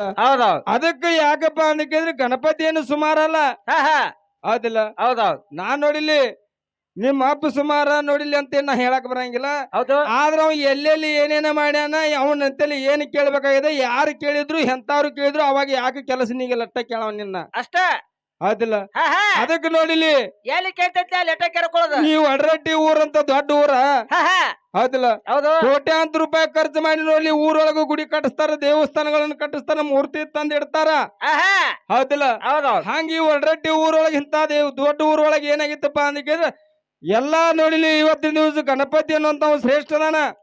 ಹೌದೌದ್. ಅದಕ್ಕೆ ಯಾಕಪ್ಪ ಅಂದಿದ್ರೆ ಗಣಪತಿ ಏನು ಸುಮಾರಲ್ಲ? ಹಾ ಹಾ. ಹೌದಿಲ್ಲ. ಹೌದೌದ್. ನಾನ್ ನೋಡಿಲಿ ನಿಮ್ಮ ಅಪ್ಪ ಸುಮಾರ ನೋಡಿಲಿ ಅಂತ ನಾ ಹೇಳಕ್ ಬರಂಗಿಲ್ಲ. ಹೌದು. ಆದ್ರ ಅವ ಎಲ್ಲೆಲ್ಲಿ ಏನೇನ ಮಾಡ್ಯಾನ ಅವನಂತಲ್ಲಿ ಏನ್ ಕೇಳ್ಬೇಕಾಗಿದೆ ಯಾರು ಕೇಳಿದ್ರು ಎಂತಾರು ಕೇಳಿದ್ರು ಅವಾಗ ಯಾಕೆ ಕೆಲಸ ನೀಗಿಲ್ಲ ಅಷ್ಟೇ ಕೇಳವ ನಿನ್ನ? ಅಷ್ಟ. ಹಾ ಹಾ. ಅದಕ್ಕೆ ನೋಡಿಲಿ. ಎಲ್ಲಿ ಕೇಳ್ತೈತಿ ಅಲ್ಲಿ ಎಟ್ಟ ನೀವು ಅಡ್ರಟ್ಟಿ ಊರಂತ ದೊಡ್ಡ ಊರ? ಹಾ ಹಾ. ಹೌದಿಲ್ಲ ಹೌದು. ಕೋಟ್ಯಾಂತರ ರೂಪಾಯಿ ಖರ್ಚು ಮಾಡಿ ನೋಡಿ ಊರೊಳಗ ಗುಡಿ ಕಟ್ಟಿಸ್ತಾರ ದೇವಸ್ಥಾನಗಳನ್ನ ಕಟ್ಟಿಸ್ತಾರ ಮೂರ್ತಿ ತಂದ್ ಇಡ್ತಾರ. ಆಹಾ. ಹೌದಿಲ್ಲ ಹೌದೌದ್. ಹಂಗ ಈ ಒಡ್ರಟ್ಟಿ ಊರೊಳಗೆ ಇಂತ ದೇವ್ ದೊಡ್ಡ ಊರೊಳಗೆ ಏನಾಗಿತ್ತಪ್ಪ ಅಂದಿದ್ರೆ ಎಲ್ಲಾ ನೋಡಿಲಿ ಇವತ್ತಿನ ದಿವಸ ಗಣಪತಿ ಅನ್ನುವಂತ ಶ್ರೇಷ್ಠ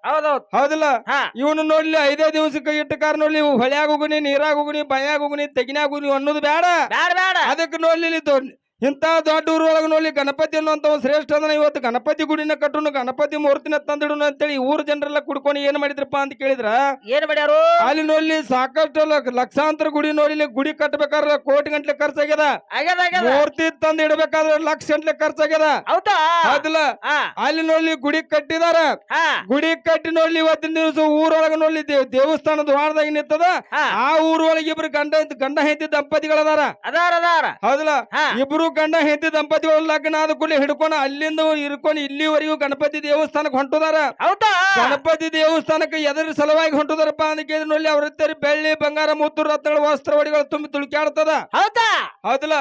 ಹೌದೌದ್. ಹೌದಿಲ್ಲ? ಹಾ. ಇವನು ನೋಡ್ಲಿ ಐದೇ ದಿವಸಕ್ಕೆ ಇಟ್ಟಕಾರ ನೋಡ್ಲಿ ಇವು ಹೊಳ್ಯಾಗ ಹೋಗುನಿ ನೀರಾಗ ಹೋಗುನಿ ಬಯಾಗ ಹೋಗುನಿ ತೆಗಿನಾಗ ಹೋಗುನಿ ಅನ್ನೋದು ಬೇಡ ಬೇಡ ಅದಕ್ಕೆ ನೋಡ್ಲಿ ಇಲ್ಲಿ ಇಂತ ದೊಡ್ಡ ಊರೊಳಗೆ ನೋಡಿ ಗಣಪತಿ ಅನ್ನುವಂಥ ಒಂದು ಶ್ರೇಷ್ಠ ಅದನ್ನ ಇವತ್ತು ಗಣಪತಿ ಗುಡಿನ ಕಟ್ಟುನು ಗಣಪತಿ ಮೂರ್ತಿನ ತಂದಿಡುನು ಅಂತೇಳಿ ಊರ ಜನರೆಲ್ಲ ಕುಡ್ಕೊಂಡು ಏನ್ ಮಾಡಿದ್ರಪ್ಪ ಅಂತ ಕೇಳಿದ್ರ? ಏನ್ ಮಾಡ್ಯಾರು? ಅಲ್ಲಿ ನೋಡ್ಲಿ ಸಾಕಷ್ಟು ಲಕ್ಷಾಂತರ ಗುಡಿ ನೋಡಿ ಗುಡಿ ಕಟ್ಟಬೇಕಾದ್ರೆ ಕೋಟಿ ಗಂಟ್ಲೆ ಖರ್ಚಾಗ್ಯದ ಮೂರ್ತಿ ತಂದು ಇಡಬೇಕಾದ್ರೆ ಲಕ್ಷ ಗಂಟ್ಲೆ ಖರ್ಚಾಗ್ಯದ ಹೌದಾ? ಹೌದಿಲ್ಲ ಅಲ್ಲಿ ನೋಡ್ಲಿ ಗುಡಿ ಕಟ್ಟಿದಾರ. ಗುಡಿ ಕಟ್ಟಿ ನೋಡ್ಲಿ ಇವತ್ತಿನ ದಿವಸ ಊರೊಳಗೆ ನೋಡ್ಲಿ ದೇವಸ್ಥಾನ ದ್ವಾರದಾಗ ನಿಂತದ. ಆ ಊರೊಳಗೆ ಇಬ್ರು ಗಂಡ ಗಂಡ ಹೆಂಡತಿ ದಂಪತಿಗಳದಾರ. ಅದಾರ ಅದಾರ. ಹೌದಲ್ಲ? ಇಬ್ರು ಗಂಡ ಹೆಂಡತಿ ದಂಪತಿಗಳು ಲಗ್ನ ಆದ ಕೂಡಲೇ ಹಿಡ್ಕೊಂಡು ಅಲ್ಲಿಂದ ಇರ್ಕೊಂಡು ಇಲ್ಲಿವರೆಗೂ ಗಣಪತಿ ದೇವಸ್ಥಾನಕ್ಕೆ ಹೊಂಟದಾರ. ಹೌದಾ? ಗಣಪತಿ ದೇವಸ್ಥಾನಕ್ಕೆ ಎದರ ಸಲುವಾಗಿ ಹೊಂಟದಾರಪ್ಪ ಅದಕ್ಕೆ ನೋಡಿ ಅವ್ರ ಇತ್ತರಿ ಬೆಳ್ಳಿ ಬಂಗಾರ ಮುತ್ತು ರತ್ನಗಳು ವಸ್ತ್ರ ಒಡಿಗಳು ತುಂಬಿ ತುಳುಕ್ಯಾಡ್ತದ. ಹೌದಾ? ಹೌದಲ್ಲ?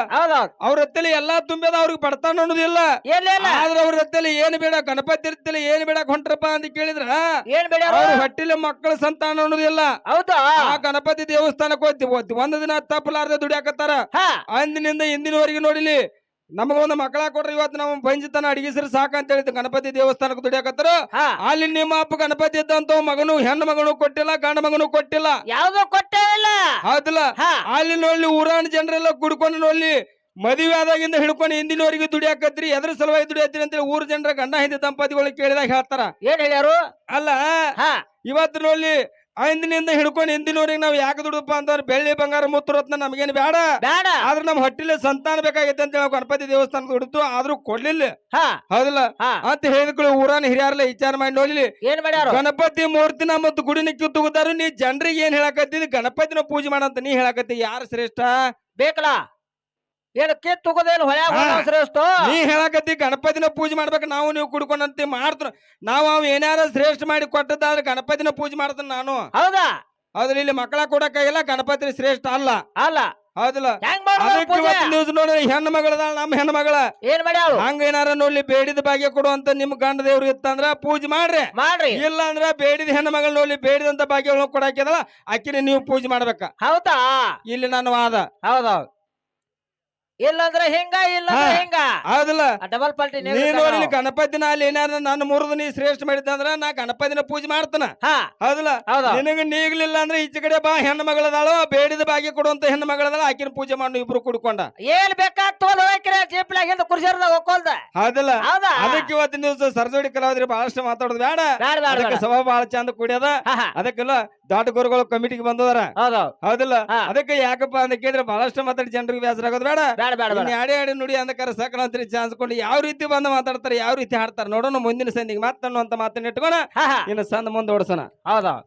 ಅವ್ರ ಹತ್ತಲಿ ಎಲ್ಲಾ ತುಂಬಿದ ಅವ್ರಿಗೆ ಬಡತಾನ ಅನ್ನೋದಿಲ್ಲ. ಆದ್ರೆ ಅವ್ರ ಹತ್ತಲಿ ಏನ್ ಬೇಡ ಗಣಪತಿ ಇರ್ತಲಿ ಏನ್ ಬೇಡ ಹೊಂಟ್ರಪ್ಪ ಅಂತ ಕೇಳಿದ್ರ ಏನ್ ಬೇಡ ಅವ್ರ? ಹೊಟ್ಟಿಲೆ ಮಕ್ಕಳ ಸಂತಾನ ಅನ್ನೋದಿಲ್ಲ. ಹೌದಾ? ಆ ಗಣಪತಿ ದೇವಸ್ಥಾನಕ್ಕೆ ಹೋಗ್ತಿ ಒಂದ್ ದಿನ ತಪ್ಪಲಾರ್ದೆ ದುಡಿಯಾಕತ್ತಾರ. ಅಂದಿನಿಂದ ಇಂದಿನವರೆಗೆ ನೋಡಿಲಿ ನಮಗೊಂದು ಮಕ್ಕಳ ಕೊಡ್ರಿ ಇವತ್ತು ನಾವು ಬಂಜಿತನ ಅಡಗಿಸ್ರಿ ಸಾಕ ಅಂತ ಹೇಳಿದ್ ಗಣಪತಿ ದೇವಸ್ಥಾನಕ್ಕೆ ದುಡಿಯಾಕತ್ತಾರ. ಅಲ್ಲಿ ನಿಮ್ಮ ಅಪ್ಪ ಗಣಪತಿ ಇದ್ದಂತ ಮಗನು ಹೆಣ್ಣು ಮಗನು ಕೊಟ್ಟಿಲ್ಲ ಗಂಡ ಮಗನು ಕೊಟ್ಟಿಲ್ಲ. ಯಾವ್ದು ಕೊಟ್ಟೇ ಇಲ್ಲ ಹೌದಿಲ್ಲ. ಹಾ. ಅಲ್ಲಿ ನೋಡ್ಲಿ ಊರಾಣ ಜನರೆಲ್ಲ ಕುಡ್ಕೊಂಡು ನೋಡ್ಲಿ ಮದುವೆ ಆದಾಗಿಂದ ಹಿಡ್ಕೊಂಡು ಹಿಂದಿನವರಿಗೆ ದುಡಿಯಾಕತ್ರಿ ಎದ್ರ ಸಲುವಾಗಿ ದುಡಿಯತ್ರಿ ಅಂತೇಳಿ ಊರ್ ಜನರ ಗಂಡ ಹಿಂದೆ ದಂಪತಿಗಳು ಕೇಳಿದಾಗ ಹೇಳ್ತಾರ. ಏನ್ ಹೇಳ್ಯಾರು? ಅಲ್ಲ ಹಾ. ಇವತ್ತು ನೋಡ್ಲಿ ಹಿಂದಿನಿಂದ ಹಿಡ್ಕೊಂಡು ಹಿಂದಿನವ್ರಿಗೆ ನಾವು ಯಾಕೆ ದುಡಿದಪ್ಪ ಅಂತಂದ್ರೆ ಬೆಳ್ಳಿ ಬಂಗಾರ ಮುತ್ತು ರತ್ನ ನಮಗೇನು ಬೇಡ ಬೇಡ ಆದ್ರೆ ನಮ್ಮ ಹೊಟ್ಟಿಲೆ ಸಂತಾನ ಬೇಕಾಗೈತೆ ಅಂತ ಹೇಳಿ ಗಣಪತಿ ದೇವಸ್ಥಾನಕ್ಕೆ ದುಡಿತು ಆದ್ರೂ ಕೊಡ್ಲಿಲ್ಲ. ಹಾ. ಹೌದಿಲ್ಲ? ಹಾ. ಅಂತ ಹೇಳಿದ್ಕೊಳ್ಳಿ ಊರನ್ನ ಹಿರಿಯಾರಲ್ಲ ವಿಚಾರ ಮಾಡಿ ನೋಡ್ಲಿ. ಏನ್ ಮಾಡ್ಯಾರ ಗಣಪತಿ ಮೂರ್ತಿನ ಮತ್ತು ಗುಡಿನ ಕಿತ್ತುಗುದಾರು ನೀ ಜನರಿಗೆ ಏನ್ ಹೇಳಕತ್ತಿದ್ ಗಣಪತಿನ ಪೂಜೆ ಮಾಡಂತ ನೀ ಹೇಳಕತ್ತಿ. ಯಾರು ಶ್ರೇಷ್ಠ? ಬೇಕಲ್ಲ ಏನು ಕಿತ್ ತಗೋದೇನು ಹೊಳ್ಯಾಗ ಶ್ರೇಷ್ಠ? ನೀ ಹೇಳಕತ್ತಿ ಗಣಪತಿನ ಪೂಜೆ ಮಾಡ್ಬೇಕು ನಾವು ನೀವು ಕುಡ್ಕೊಂಡಂತಿ ಮಾಡ್ತಾರ. ನಾವು ಅವ್ ಏನಾರ ಶ್ರೇಷ್ಠ ಮಾಡಿ ಕೊಟ್ಟದ್ದಾದ್ರೆ ಗಣಪತಿನ ಪೂಜೆ ಮಾಡ್ತಾನ ನಾನು. ಹೌದಾ? ಹೌದ್ರ ಇಲ್ಲಿ ಮಕ್ಕಳ ಕೊಡಕ್ಕಾಗಿಲ್ಲ ಗಣಪತಿ ಶ್ರೇಷ್ಠ ಅಲ್ಲ. ಅಲ್ಲ. ಹೌದಿಲ್ಲ? ನ್ಯೂಸ್ ನೋಡಿ ಹೆಣ್ಣು ಮಗಳದಾಳ ನಮ್ಮ ಹೆಣ್ಣು ಮಗಳ. ಏನ್ ಮಾಡ್ಯಾಳು? ಹಂಗ ಏನಾರ ನೋಡ್ಲಿ ಬೇಡಿದ ಭಾಗ್ಯ ಕೊಡುವಂತ ನಿಮ್ ಗಂಡ ದೇವ್ರು ಇತ್ತಂದ್ರ ಪೂಜೆ ಮಾಡ್ರಿ. ಮಾಡ್ರಿ. ಇಲ್ಲ ಅಂದ್ರ ಬೇಡಿದ ಹೆಣ್ಣು ಮಗಳ ನೋಡ್ಲಿ ಬೇಡಿದಂತ ಭಾಗ್ಯಗಳನ್ನ ಕೊಡಾಕಿದಲ್ಲ ಅಕ್ಕಿನ ನೀವು ಪೂಜೆ ಮಾಡ್ಬೇಕ. ಹೌದಾ? ಇಲ್ಲಿ ನನ್ನ ವಾದ. ಹೌದೌದ್. ಇಲ್ಲಂದ್ರೆ ಹಿಂಗ ಇಲ್ಲಂದ್ರೆ ಹಾ. ಹಿಂಗ. ಹೌದಿಲ್ಲ. ಡಬಲ್ ಪಲ್ಟಿ ನೀ ನೋಡಿ ಗಣಪತಿನ ಅಲ್ಲಿ ಏನಾರ ನನ್ನ ಮುರಿದು ನೀ ಶ್ರೇಷ್ಠ ಮಾಡಿದ್ದಂದ್ರ ನಾ ಗಣಪತಿನ ಪೂಜೆ ಮಾಡ್ತಾನ. ಹಾ. ಹೌದಿಲ್ಲ? ಹೌದಾ. ನಿನಗ ನೀಗ್ಲಿಲ್ಲ ಅಂದ್ರೆ ಈಚೆ ಕಡೆ ಬಾ ಹೆಣ್ಣು ಮಗಳದಾಳು ಬೇಡಿದ ಬಾಗಿ ಕೊಡುವಂತ ಹೆಣ್ಣು ಮಗಳದಾಳ ಆಕಿನ ಪೂಜೆ ಮಾಡಿ ಇಬ್ರು ಕುಡ್ಕೊಂಡ. ಏನ್ ಬೇಕಾದ್ ತೋಲ್ ಹೋಗ್ರಿ ಜೀಪ್ಲಾಗ ಹಿಂದ ಕುರ್ಸಿರ್ದಾಗ ಹೋಗ್ಕೊಲ್ದ ಹೌದಲ್ಲ? ಹೌದಾ? ಅದಕ್ಕೆ ಇವತ್ತಿನ ದಿವಸ ಸರಜೋಡಿ ಕಲಾವಿದ್ರಿ ಬಹಳಷ್ಟು ಮಾತಾಡೋದು ಬೇಡ. ಬ್ಯಾಡ ಬ್ಯಾಡ ಅದಕ್ಕೆ. ಸಭಾ ಬಹಳ ಚಂದ ಕುಡಿಯದ. ಹಾ, ಹಾ. ಅದಕ್ಕೆಲ್ಲ ದೊಡ್ಡ ಗುರುಗಳು ಕಮಿಟಿಗೆ ಬಂದದಾರ. ಹೌದೌದ್ ಹೌದಿಲ್ಲ. ಅದಕ್ಕೆ ಯಾಕಪ್ಪ ಅಂತ ಕೇಳಿದ್ರೆ ಬಹಳಷ್ಟು ಮಾತಾಡಿ ಜನರಿಗೆ ಬೇಸರ ಆಗೋದು ಬೇಡ ಯಾಡೇ ಯಾಡೆ ನುಡಿ ಅಂದಕಾರ ಸಕಲಂತ್ರಿ ಚಾನ್ಸ್ ಕೊಂಡು ಯಾವ ರೀತಿ ಬಂದು ಮಾತಾಡ್ತಾರೆ ಯಾವ ರೀತಿ ಹಾಡ್ತಾರೆ ನೋಡೋಣ ಮುಂದಿನ ಸಂದಿಗೆ ಮಾತನ್ನು ಅಂತ ಮಾತನ್ನ ಇಟ್ಕೋಣ ಇನ್ನು ಸಂದ ಮುಂದೆ ಓಡಿಸೋಣ. ಹೌದೌದ್